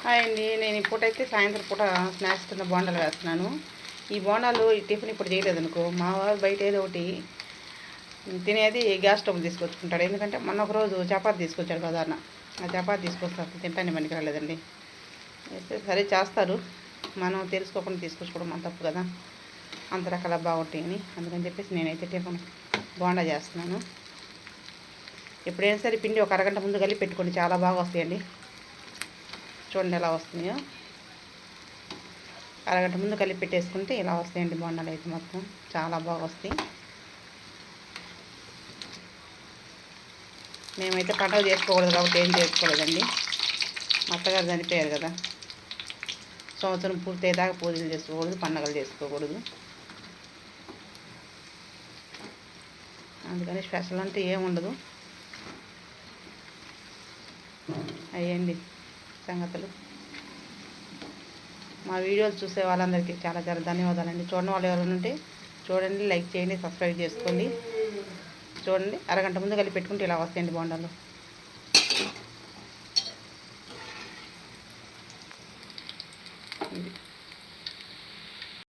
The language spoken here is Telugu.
హాయ్ అండి. నేను ఇప్పుడైతే సాయంత్రం పూట స్నాక్స్ కింద బోండాలు వేస్తున్నాను. ఈ బోండాలు ఈ టిఫిన్ ఇప్పుడు చేయలేదు అనుకో మా వారు బయట ఏదో ఒకటి తినేది గ్యాస్ స్టవ్ తీసుకొచ్చుకుంటాడు. ఎందుకంటే మొన్న ఒక రోజు చపాతి తీసుకొచ్చాడు బజార్న ఆ చపాతి తీసుకొస్తారు తింటానే మనకి రాలేదండి. సరే చేస్తారు. మనం తెలుసుకోకుండా తీసుకొచ్చుకోవడం మన తప్పు కదా. అంత రకాల బాగుంటాయి అని అందుకని చెప్పేసి నేనైతే టిఫిన్ బోండా చేస్తున్నాను. ఎప్పుడైనా సరే పిండి ఒక అరగంట ముందు కలిపి పెట్టుకోండి. చాలా బాగా వస్తాయండి. చూడండి ఎలా వస్తున్నాయో. అరగంట ముందు కలిపి పెట్టేసుకుంటే ఇలా వస్తాయండి బొండాలు అయితే మొత్తం. చాలా బాగా వస్తాయి. మేమైతే పండగ చేసుకోకూడదు కాబట్టి ఏం చేసుకోలేదండి. మా అత్తగారు చనిపోయారు కదా. సంవత్సరం పూర్తయ్యేదాకా పూజలు చేసుకోకూడదు పండగలు చేసుకోకూడదు. అందుకని స్పెషల్ అంటే ఏముండదు అయ్యండి. సంగతులు. మా వీడియోలు చూసే వాళ్ళందరికీ చాలా చాలా ధన్యవాదాలండి. చూడని వాళ్ళు ఎవరైనా ఉంటే చూడండి లైక్ చేయండి సబ్స్క్రైబ్ చేసుకోండి. చూడండి అరగంట ముందు కలిపి పెట్టుకుంటే ఇలా వస్తాయండి బోండాలు. ఇది.